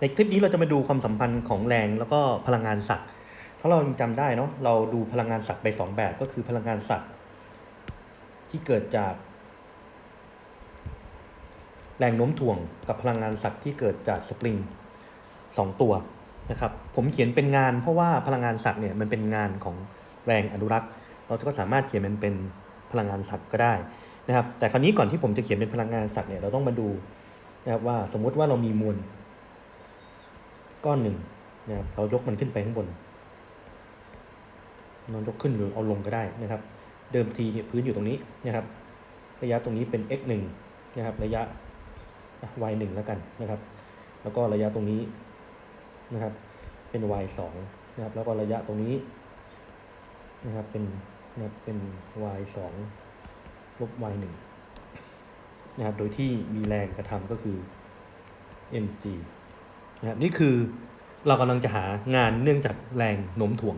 ในคลิปนี้เราจะมาดูความสัมพันธ์ของแรงแล้วก็พลังงานสัตว์ ถ้าเรายังจำได้เนาะเราดูพลังงานสัตว์ไปสองแบบก็คือพลังงานสัตว์ ที่เกิดจาก แรงโน้มถ่วงกับพลังงานสัตว์ที่เกิดจากสปริงสองตัวนะครับผมเขียนเป็นงานเพราะว่าพลังงานสัตว์เนี่ยมันเป็นงานของแรงอนุรักษ์ เราก็สามารถเขียนมันเป็นพลังงานสัตว์ก็ได้นะครับแต่คราวนี้ก่อนที่ผมจะเขียนเป็นพลังงานสัตว์เนี่ยเราต้องมาดูนะครับว่าสมมุติว่าเรามีมวล ก้อนหนึ่งนะครับเรายกมันขึ้นไปข้างบนนอนยกขึ้นหรือเอาลงก็ได้นะครับ เดิมทีเนี่ยพื้นอยู่ตรงนี้นะครับ ระยะตรงนี้เป็น x 1นะครับ ระยะ y 1แล้วกันนะครับ แล้วก็ระยะตรงนี้นะครับ เป็น y 2นะครับ แล้วก็ระยะตรงนี้นะครับ เป็นนะครับ เป็น y 2ลบ y 1นะครับ โดยที่มีแรงกระทำก็คือ mg นะครับนี่คือเรากำลังจะหางานเนื่องจากแรงโน้มถ่วง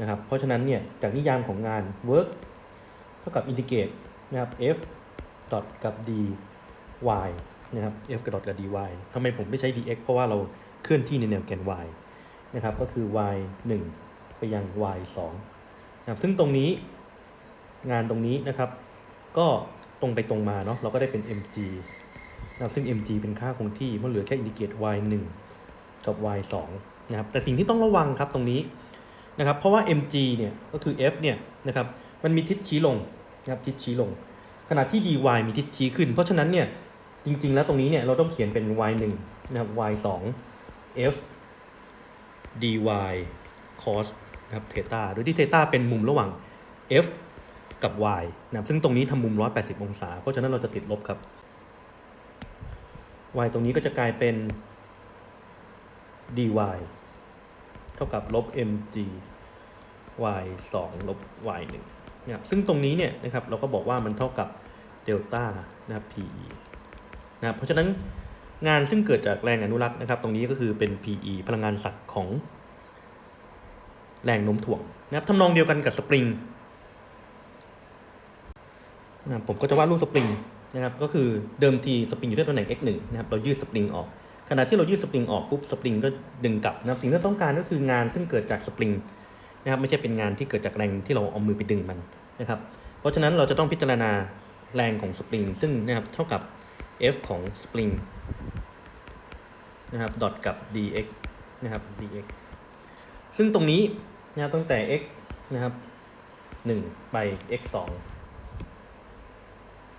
นะครับ เพราะฉะนั้นเนี่ยจากนิยามของงาน work เท่ากับอินทิเกรตนะครับ f ดอทกับ dy นะครับ f กับ dot กับ dy ทำไมผมไม่ใช้ dx เพราะว่าเราเคลื่อนที่ในแนวแกน y นะครับก็คือ y 1 ไปยัง y 2นะครับซึ่งตรงนี้งานตรงนี้นะครับ ก็ตรงไปตรงมาเนาะเราก็ได้เป็น mg นะครับซึ่ง mg เป็นค่าคงที่เพราะเหลือแค่อินดิเกต y 1 กับ y 2นะครับแต่สิ่งที่ต้องระวังครับตรงนี้นะครับเพราะว่า mg เนี่ยก็คือ f เนี่ยนะครับมันมีทิศชี้ลงนะครับทิศชี้ลง ขณะที่ dy มีทิศชี้ขึ้น เพราะฉะนั้นเนี่ยจริง ๆ แล้วตรงนี้เนี่ยเราต้องเขียนเป็น y 1นะครับ y 2 f dy cos นะครับเทต้าโดยที่เทต้าเป็นมุมระหว่าง f กับ y นะครับซึ่งตรงนี้ทำมุม 180 องศา เพราะฉะนั้นเราจะติดลบครับ y ตรงนี้ก็จะกลายเป็น dy เท่ากับลบ mg y 2ลบ y 1นะครับซึ่งตรงนี้เนี่ยนะครับเราก็บอกว่ามันเท่ากับเดลต้านะครับ pe นะครับเพราะฉะนั้นงานซึ่งเกิดจากแรงอนุรักษ์นะครับ ตรงนี้ก็คือเป็น pe พลังงานสัตว์ของแรงโน้มถ่วงนะครับทำนองเดียวกันกับสปริงนะครับผมก็จะวาดรูปสปริงนะครับ ก็คือเดิมทีสปริงอยู่ที่ตำแหน่ง x 1นะครับ เรายืดสปริงออก ขณะที่เรายืดสปริงออกปุ๊บสปริงก็ดึงกลับนะครับสิ่งที่เราต้องการก็คืองานซึ่งเกิดจากสปริงนะครับไม่ใช่เป็นงานที่เกิดจากแรงที่เราเอามือไปดึงมันนะครับ เพราะฉะนั้นเราจะต้องพิจารณาแรงของสปริงซึ่งนะครับเท่ากับ F ของสปริงนะครับดอทกับ dx นะครับ dx ซึ่งตรงนี้นะครับตั้งแต่ x นะครับ1ไป x 2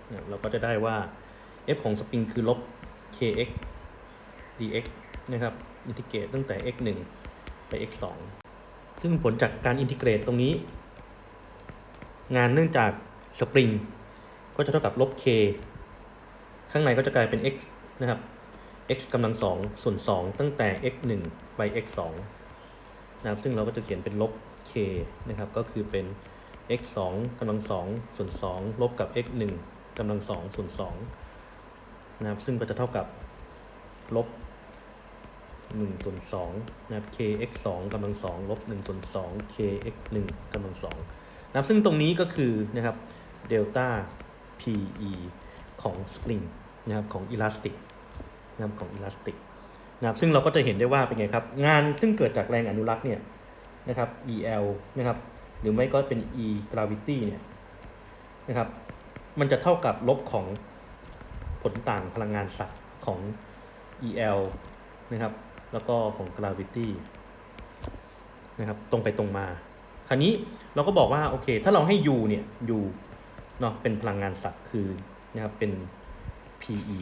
นะครับเราก็จะได้ว่า F ของสปริงคือลบ kx dx นะครับอินทิเกรตตั้งแต่ x 1ไป x 2ซึ่งผลจากการอินทิเกรตตรงนี้ งานเนื่องจากสปริงก็จะเท่ากับลบ k ข้างในก็จะกลายเป็น x นะครับ x กำลังสองส่วน 2 ตั้งแต่ x 1ไป x 2นะครับซึ่งเราก็จะเขียนเป็นลบ k นะครับ ก็คือเป็น x 2กำลังสองส่วน 2 ลบกับ x 1กำลังสองส่วน2นะครับ ซึ่งก็จะเท่ากับลบ 1ส่วน2นะครับ k x 2กำลังสองลบ1ส่วน2 k x 1กำลังสองนะครับซึ่งตรงนี้ก็คือนะครับเดลต้า PE ของสปริงนะครับของอิลาสติกนะครับของอิลาสติกนะครับซึ่งเราก็จะเห็นได้ว่าเป็นไงครับงานซึ่งเกิดจากแรงอนุรักษ์เนี่ยนะครับ EL นะครับหรือไม่ก็เป็น E gravity เนี่ยนะครับมันจะเท่ากับลบของผลต่างพลังงานสัตว์ของ EL นะครับ แล้วก็ของ gravity นะครับตรงไปตรงมา คราวนี้เราก็บอกว่าโอเค ถ้าเราให้ U เนี่ย U เนาะเป็นพลังงานสัตว์คือนะครับเป็น PE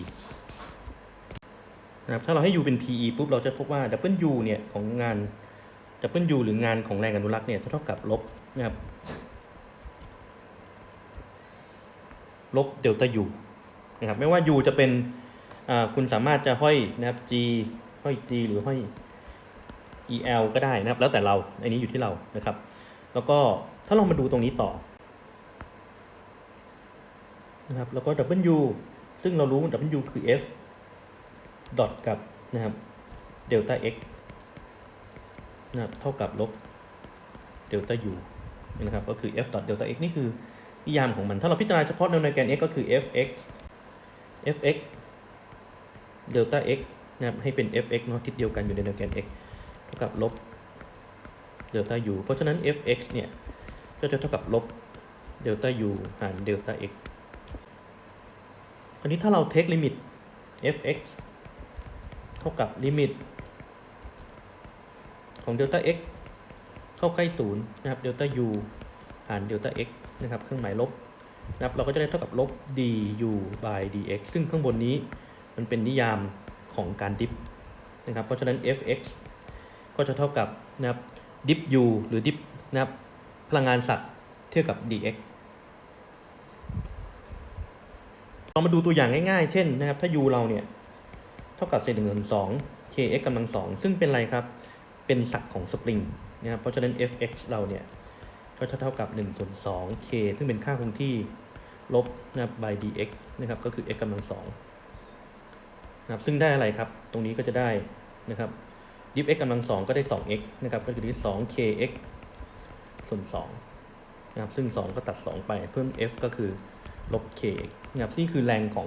นะครับถ้าเราให้ U เป็น PE ปุ๊บเราจะพบว่า W เนี่ยของงาน W หรืองานของแรงอนุรักษ์เนี่ยเท่ากับลบนะครับลบเดลต้า U นะครับไม่ว่า U จะเป็นอ่าคุณสามารถจะห้อยนะครับ G ห้อย G หรือห้อย EL ก็ได้นะครับ แล้วแต่เราอันนี้อยู่ที่เรานะครับ แล้วก็ถ้าเรามาดูตรงนี้ต่อนะครับแล้วก็ W ซึ่งเรารู้ W คือ F ดอทกับนะครับเดลต้า x นะครับเท่ากับลบเดลต้า u นะครับก็คือ f ดอทเดลต้า x นี่คือนิยามของมัน ถ้าเราพิจารณาเฉพาะในแกน x ก็คือ fx fx เดลต้า x นะครับให้เป็น fx เนาะทิศเดียวกันอยู่ในแนวแกน x เท่ากับลบเดลต้า u เพราะฉะนั้น fx เนี่ยก็จะเท่ากับลบเดลต้า u หารเดลต้า x คราวนี้ถ้าเราเทคลิมิต fx เท่ากับลิมิตของเดลต้า x เข้าใกล้ศูนย์นะครับเดลต้า u หารเดลต้า x นะครับเครื่องหมายลบนะครับเราก็จะได้เท่ากับลบ du by dx ซึ่งข้างบนนี้มันเป็นนิยาม ของการดิฟนะครับ เพราะฉะนั้น fx ก็จะเท่ากับนะครับดิฟ u หรือดิฟนะครับพลังงานสัตว์เทียบกับ dx เรามาดูตัวอย่างง่ายๆ เช่นนะครับ ถ้า u เราเนี่ยเท่ากับเศษหนึ่งส่วนสอง kx กำลังสองซึ่งเป็นอะไรครับ เป็นศักย์ของสปริงนะครับ เพราะฉะนั้น fx เราเนี่ยก็จะเท่ากับ1ส่วน2 k ซึ่งเป็นค่าคงที่ลบนะครับ by dx นะครับ ก็คือ x กำลังสอง นะครับซึ่งได้อะไรครับ ตรงนี้ก็จะได้นะครับ diff x กำลังสองก็ได้ 2x นะครับก็คือที่ 2kx ส่วน2นะครับซึ่ง 2 ก็ตัด 2 ไปเพิ่ม f ก็คือลบ kx นะครับนี่คือแรงของ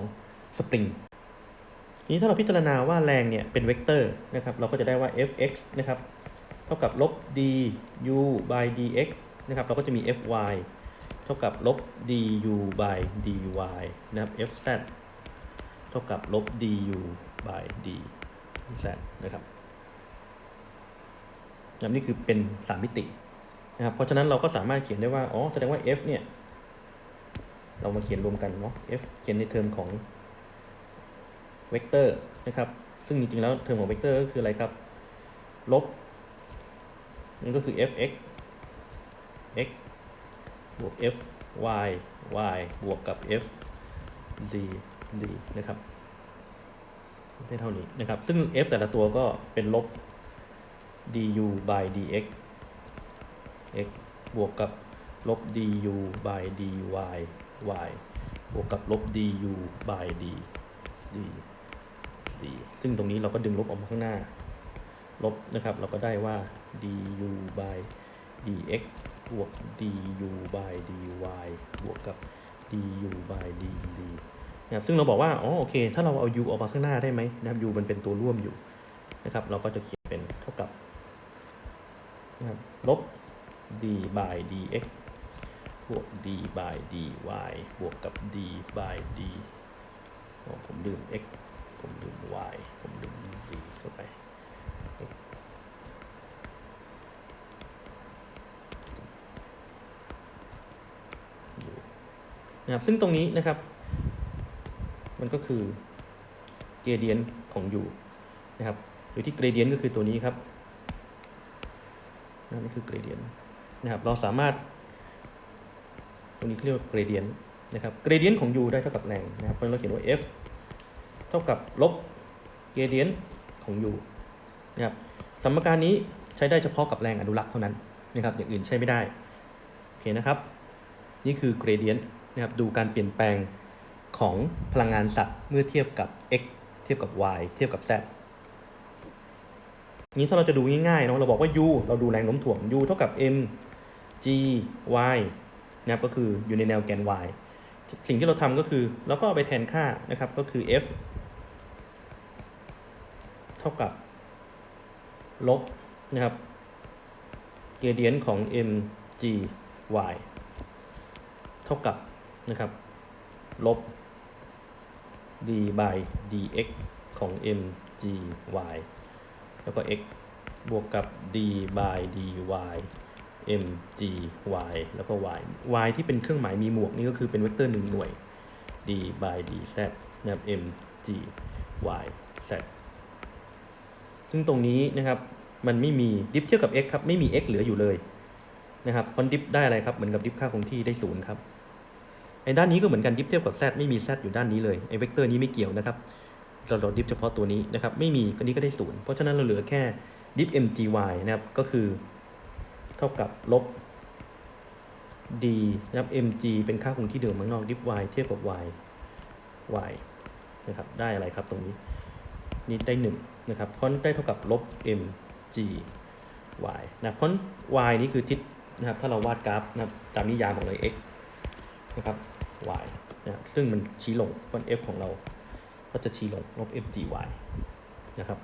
สปริงนี้ถ้าเราพิจารณาว่าแรงเนี่ยเป็นเวกเตอร์นะครับเราก็จะได้ว่า fx นะครับเท่ากับลบ du by dx นะครับเราก็จะมี fy เท่ากับลบ du by dy นะครับ fz ท่ากับลบ du by dz นะครับนะครับนี่คือเป็น3มิตินะครับ เพราะฉะนั้นเราก็สามารถเขียนได้ว่า อ๋อ แสดงว่า f เนี่ย เรามาเขียนรวมกันเนาะ f เขียนในเทอมของเวกเตอร์นะครับ ซึ่งจริงๆแล้วเทอมของเวกเตอร์ก็คืออะไรครับ ลบนั่นก็คือ fx x บวก f y y บวกกับ f z z นะครับได้เท่านี้นะครับ ซึ่ง f แต่ละตัวก็เป็นลบ du by dx x บวกกับลบ du by dy y บวกกับลบ du by d d 4ซึ่งตรงนี้เราก็ดึงลบออกมาข้างหน้า ลบนะครับ เราก็ได้ว่า du by dx บวก du by dy บวกกับ du by dz นะครับซึ่งเราบอกว่าอ๋อโอเค ถ้าเราเอา u ออกมาข้างหน้าได้ไหมนะครับ u มันเป็นตัวร่วมอยู่นะครับ เราก็จะเขียนเป็นเท่ากับนะครับลบ d by dx บวก d by dy บวกกับ d by d ผมลืม x ผมลืม y ผมลืม z เข้าไป นะครับ ซึ่งตรงนี้นะครับ มันก็คือ gradient ของ u นะครับโดยที่ gradient ก็คือตัวนี้ครับนั่นคือ gradient นะครับเราสามารถตรงนี้เรียกว่า gradient นะครับ gradient ของ u ได้เท่ากับแรงนะครับเพราะเราเขียนว่า f เท่ากับลบ gradient ของ u นะครับสมการนี้ใช้ได้เฉพาะกับแรงอนุรักษ์เท่านั้นนะครับอย่างอื่นใช้ไม่ได้โอเคนะครับ นี่คือ gradient นะครับดูการเปลี่ยนแปลง ของพลังงานสัตว์เมื่อเทียบกับ x เทียบกับ y เทียบกับ z นี้ถ้าเราจะดูง่ายๆเนาะเราบอกว่า u เราดูแรงโน้มถ่วง u เท่ากับ m g y นะครับก็คืออยู่ในแนวแกน y สิ่งที่เราทำก็คือเราก็เอาไปแทนค่านะครับก็คือ f เท่ากับลบนะครับ gradient ของ m g y เท่ากับนะครับลบ d by dx ของ m g y แล้วก็ x บวกกับ d by dy m g y แล้วก็ y y ที่เป็นเครื่องหมายมีหมวกนี่ก็คือเป็นเวกเตอร์หนึ่งหน่วย d by dz นะครับ m g y z ซึ่งตรงนี้นะครับมันไม่มีดิฟเทียบกับ x ครับ ไม่มี x เหลืออยู่เลยนะครับพอนดิฟได้อะไรครับ เหมือนกับดิฟค่าคงที่ได้ศูนย์ครับ ไอ้ด้านนี้ก็เหมือนกันดิฟเทียบกับ z ไม่มี z อยู่ด้านนี้เลยไอ้เวกเตอร์นี้ไม่เกี่ยวนะครับเราเราดิฟเฉพาะตัวนี้นะครับไม่มีก็นี้ก็ได้ศูนย์เพราะฉะนั้นเราเหลือแค่ดิฟ mgy นะครับก็คือเท่ากับลบ d นะครับ mg เป็นค่าคงที่เดิมข้างนอกดิฟ y เทียบกับ y y นะครับได้อะไรครับตรงนี้นี่ได้หนึ่งนะครับเพราะได้เท่ากับลบ mg y นะเพราะ y นี่คือทิศนะครับถ้าเราวาดกราฟนะครับตามนิยามของเลย x นะครับ y นะซึ่งมันชี้ลงเพราะ f ของเราก็จะชี้ลงลบ f g y นะครับ